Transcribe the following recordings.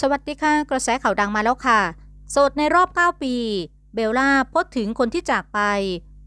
สวัสดีค่ะ กระแสข่าวดังมาแล้วค่ะ โสดในรอบ 9 ปี เบลล่าพสต์ถึงคนที่จากไป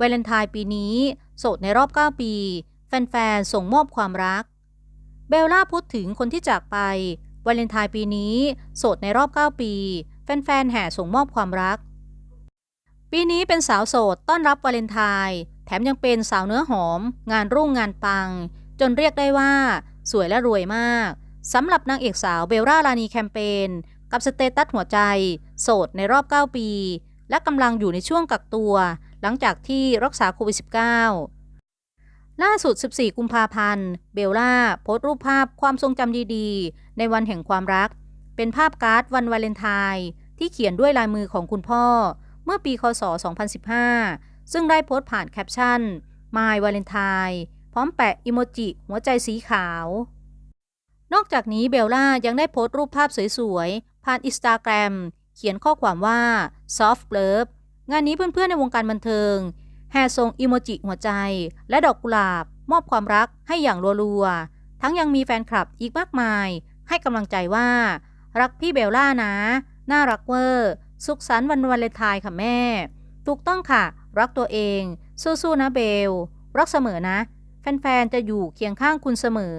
วาเลนไทน์ปีนี้ โสดในรอบ 9 ปี แฟนๆ ส่งมอบความรัก เบลล่าพสต์ถึงคนที่จากไปวาเลนไทน์ปีนี้ โสดในรอบ 9 ปี แฟนๆ แห่ส่งมอบความรัก ปีนี้เป็นสาวโสดต้อนรับวาเลนไทน์แถมยังเป็นสาวเนื้อหอม งานรุ่งงานปัง จนเรียกได้ว่า สวยและรวยมาก สำหรับนางเอกสาวเบลล่าลานีแคมเปญกับสเตตัสหัวใจ โสดในรอบ 9 ปี และกำลังอยู่ในช่วงกักตัว หลังจากที่รักษาโควิด -19 ล่าสุด 14 กุมภาพันธ์ เบลล่าโพสต์รูปภาพความทรงจำดีๆ ในวันแห่งความรัก เป็นภาพการ์ดวันวาเลนไทน์ที่เขียนด้วยลายมือของคุณพ่อ เมื่อปีคศ 2015 ซึ่งได้โพสต์ผ่านแคปชั่น My Valentine พร้อมแปะอิโมจิหัวใจสีขาว นอกจากนี้เบลล่ายังได้โพสต์รูปภาพสวยๆ ผ่านอินสตาแกรมเขียนข้อความว่า soft love งานนี้เพื่อนๆในวงการบันเทิง แห่ส่งอิโมจิหัวใจ และดอกกุหลาบ มอบความรักให้อย่างรัวๆ ทั้งยังมีแฟนคลับอีกมากมาย ให้กำลังใจว่า รักพี่เบลล่านะ น่ารักเวอร์ สุขสันต์วันวาเลนไทน์ค่ะแม่ ถูกต้องค่ะ รักตัวเอง สู้ๆนะเบล รักเสมอนะ แฟนๆจะอยู่เคียงข้างคุณเสมอ